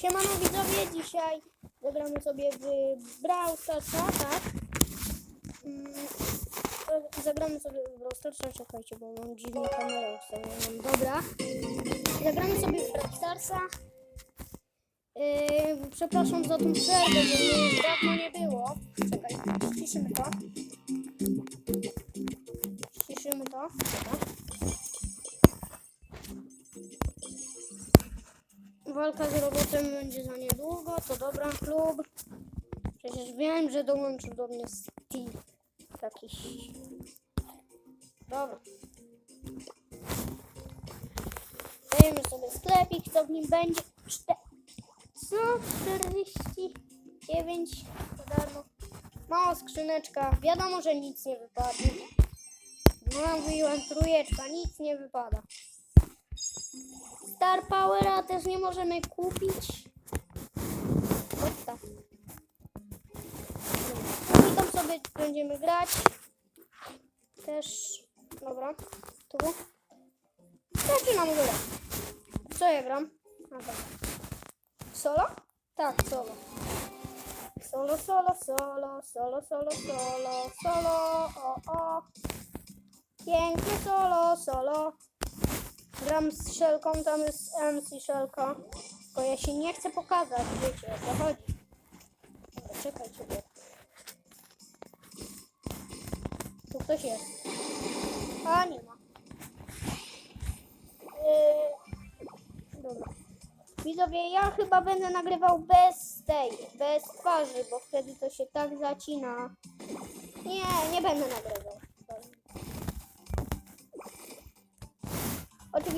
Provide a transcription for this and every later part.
Siemano widzowie, dzisiaj zagramy sobie w Brawl Starsa, tak? Mm, Zagramy sobie w Brawl Starsa, czekajcie, bo mam dziwnie kamerę ustawioną. Dobra. Zagramy sobie w Brawl Starsa. Yy, przepraszam za tą przerwę, bo mnie dawno nie było. Czekaj, ściszymy to. Ściszymy to. Dobra. Walka z robotem będzie za niedługo, to dobra klub. Przecież wiem, że dołączył do mnie Steve. Jakiś. Dobra. Dajemy sobie sklepik, co w nim będzie. Czte... Co? 49 za darmo. Mała skrzyneczka. Wiadomo, że nic nie wypadnie. No, mówiłem, trójeczka, nic nie wypada. Star Powera też nie możemy kupić. O tak. No tam sobie będziemy grać. Też. Dobra. Tu. Zaczynam grę. Co ja gram? A, dobra. Solo? Tak, solo. Solo, solo, solo, solo, solo, solo, solo, o, o. Piękne solo, solo. Gram z szelką, tam jest MC szelka. Tylko ja się nie chcę pokazać, wiecie o co chodzi. Dobra, czekajcie. bo- Tu ktoś jest. A, nie ma. Yy, dobra. Widzowie, ja chyba będę nagrywał bez tej, bez twarzy, bo wtedy to się tak zacina. Nie, nie będę nagrywał.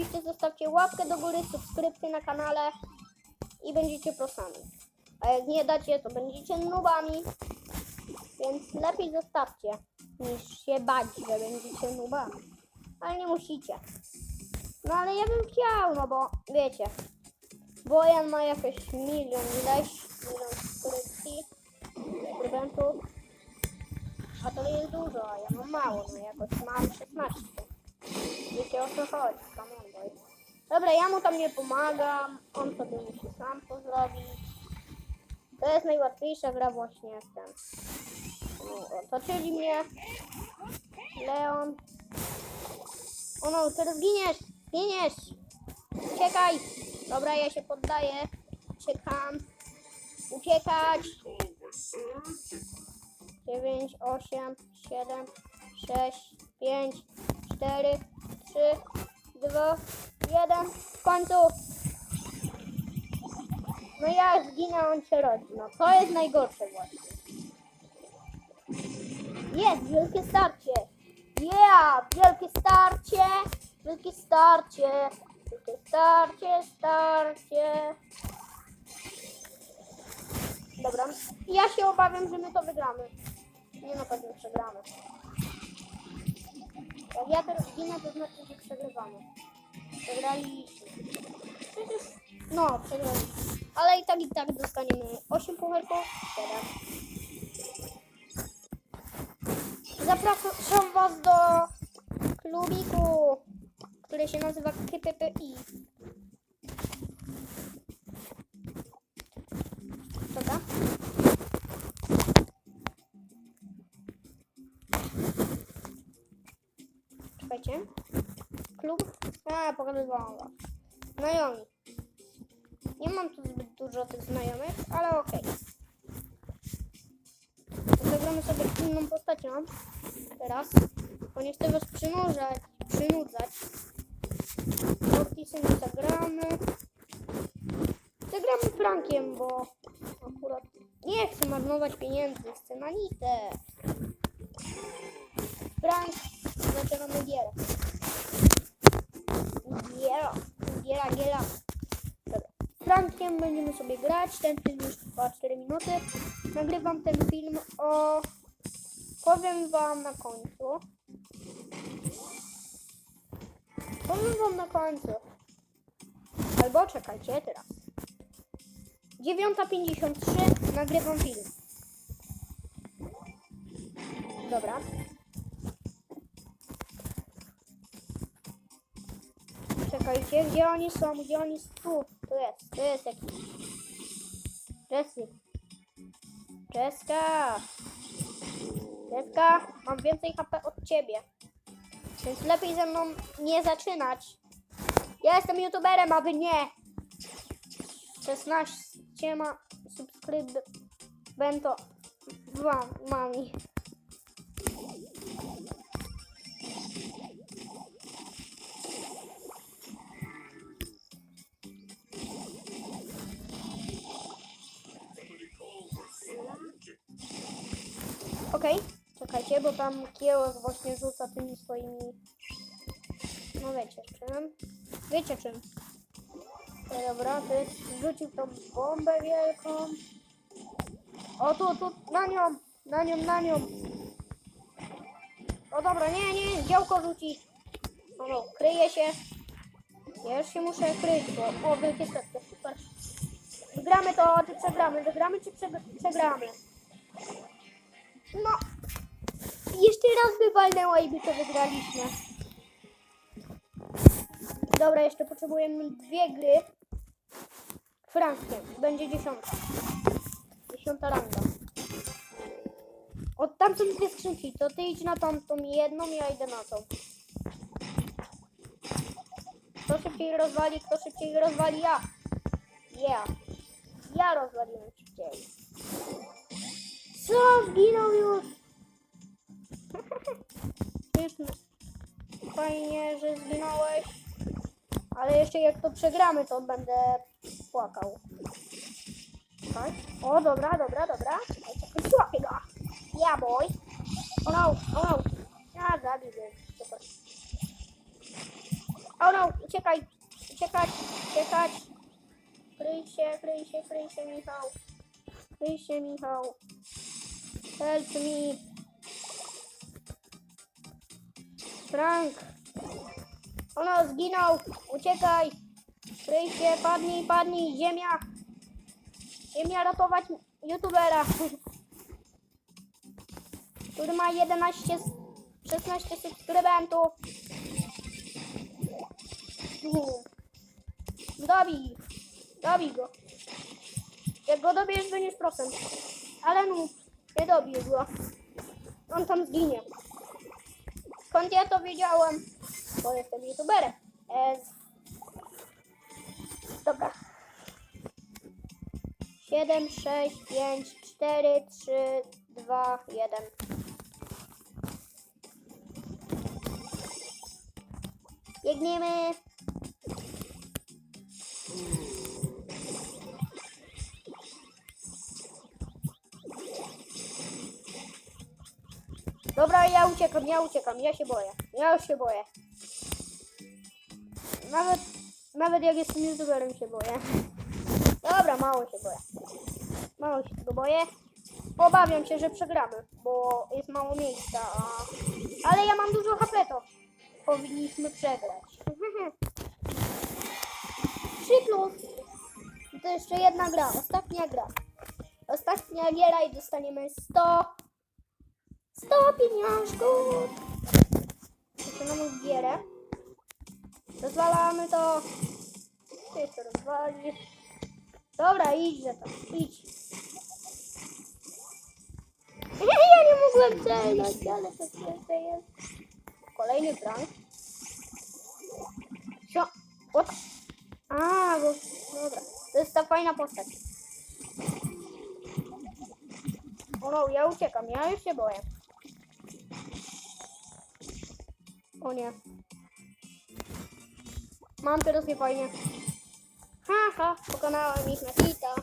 Oczywiście zostawcie łapkę do góry, subskrypcję na kanale i będziecie prosami. A jak nie dacie, to będziecie nubami. Więc lepiej zostawcie, niż się bać, że będziecie nubami. Ale nie musicie. No ale ja bym chciał, no bo wiecie. Bojan ma jakieś milion ileś, milion subskrypcji, subskrybentów. A to jest dużo, a ja mam mało, no jakoś mam 16. Wiecie o co chodzi. Dobra, ja mu tam nie pomagam, on sobie musi sam to zrobić. To jest najłatwiejsza gra właśnie. No, otoczyli mnie. Leon. O no, teraz zginiesz! Zginiesz! Uciekaj! Dobra, ja się poddaję. Uciekam. Uciekać! 9, 8, 7, 6, 5, 4, 3, 2, 1. W końcu! No ja zginę, on się rodzi. No to jest najgorsze właśnie. Jest, wielkie starcie! Yeah! Wielkie starcie! Wielkie starcie! Wielkie starcie, starcie! Dobra. Ja się obawiam, że my to wygramy. Nie no, pewnie przegramy. Jak ja teraz zginę, to znaczy, że przegrywamy. Przegraliśmy. No, przegraliśmy. Ale i tak, i tak dostaniemy 8 pucharków. 7. Zapraszam Was do klubiku, który się nazywa KPPI. Dobra. Czekajcie. Klub? A, pokazywałam wam. Znajomi. Nie mam tu zbyt dużo tych znajomych, ale okej. Zagramy sobie inną postacią teraz, bo nie chcę was przynudzać, przynudzać. Mortisy nie zagramy. Zagramy Frankiem, bo akurat nie chcę marnować pieniędzy, chcę na nitę. Frank, zaczynamy gierę. Giera, giera, giera. Dobra. Frankiem będziemy sobie grać, ten film już trwa 4 minuty. Nagrywam ten film o... Powiem wam na końcu. Powiem wam na końcu. Albo czekajcie teraz. 9.53 nagrywam film. Czekajcie. Czekajcie, gdzie oni są? Gdzie oni są? Tu, tu jest, tu jest jakiś. Jessie. Jessica. Jessica, mam więcej HP od ciebie. Więc lepiej ze mną nie zaczynać. Ja jestem youtuberem, a wy nie. 16 ma subskrybento wam, mami. Okej, czekajcie, bo tam kiełek właśnie rzuca tymi swoimi... No wiecie czym. Wiecie czym. E, Dobra, to jest, rzucił tą bombę wielką. O tu, tu, na nią, na nią, na nią. O dobra, nie, nie, działko rzuci. O no, kryje się. Ja się muszę kryć, bo... O, wielkie serce, super. Wygramy to, czy przegramy? Wygramy, czy prze- przegramy? No. Jeszcze raz by walnęła i by to wygraliśmy. Dobra, jeszcze potrzebujemy dwie gry. Frankiem. Będzie dziesiąta. Dziesiąta ranga. O, tam dwie skrzynki. To ty idź na tą, tą jedną, ja idę na tą. Kto szybciej rozwali, kto szybciej rozwali ja. Ja. Ja rozwaliłem szybciej. Co? Zginął już. Śmieszne. Fajnie, że zginąłeś. Ale jeszcze jak to przegramy, to będę płakał. Tak? O, dobra, dobra, dobra. Czekaj, Złapię go. Yeah, boy. O no, o no. Ja zabił go. Super. O no, uciekaj. Uciekać, uciekać. Kryj się, kryj się, kryj się, Michał. Kryj się, Michał. Help me. Frank. Ono zginął. Uciekaj. Kryj się, padnij, padnij. Ziemia. Ziemia ratować youtubera. Który ma 11, s- 16 subskrybentów. Dobij. Dobij go. Jak go dobijesz, będziesz procent. Ale no, nie dobij go. On tam zginie. Skąd ja to wiedziałem? Bo jestem youtuberem. E, dobra. 7, 6, 5, 4, 3, 2, 1. Biegniemy. Dobra, ja uciekam, ja uciekam, ja się boję. Ja się boję. Nawet, nawet jak jestem youtuberem się boję. Dobra, mało się boję. Mało się tego boję. Obawiam się, że przegramy, bo jest mało miejsca. A... Ale ja mam dużo HP, to powinniśmy przegrać. 3 plus. To jeszcze jedna gra, ostatnia gra. Ostatnia giera i dostaniemy 100 100 pieniążków. Zaczynamy gierę. Rozwalamy to. Ty to rozwali. Dobra, idź za to. Idź. Ja nie mogłem celnąć, ale to śmieszne jest. Kolejny prank. Co? What? A, bo... Dobra. To jest ta fajna postać. O no, ja uciekam, ja już się boję. O nie. Mam teraz nie fajnie. Haha, pokonałem ich na hita.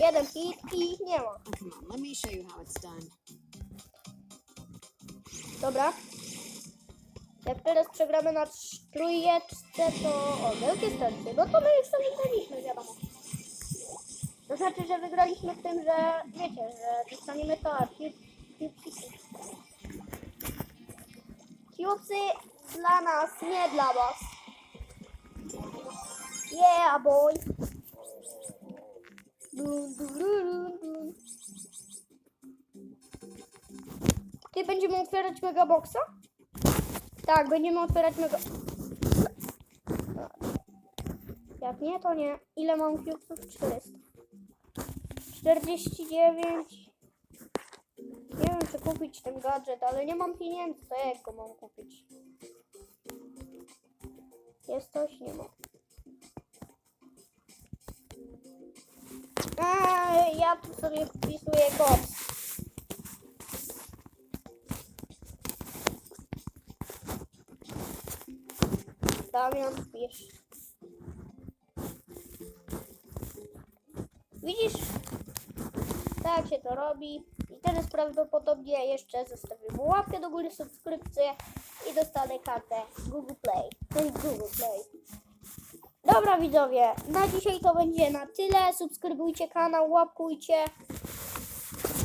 Jeden hit i ich nie ma. Oh, come on, let me show you how it's done. Dobra. Jak teraz przegramy na trójeczce, to... O, wielkie starcie. No to my już to wygraliśmy, wiadomo. To znaczy, że wygraliśmy w tym, że wiecie, że dostaniemy to, a Cubesy dla nas, nie dla was. Yeah, boy. Ty będziemy otwierać megaboxa? Tak, będziemy otwierać mego... Jak nie, to nie. Ile mam cubesów? 400. 49. Czy kupić ten gadżet, ale nie mam pieniędzy, to jak go mam kupić? Jest coś? Nie ma. Eee, ja tu sobie wpisuję kod. Damian, wpisz. Widzisz? Tak się to robi. Teraz prawdopodobnie jeszcze zostawię mu łapkę do góry, subskrypcję i dostanę kartę Google Play. Google Play. Dobra widzowie, na dzisiaj to będzie na tyle. Subskrybujcie kanał, łapkujcie.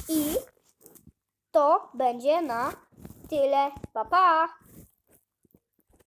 I to będzie na tyle. Pa pa!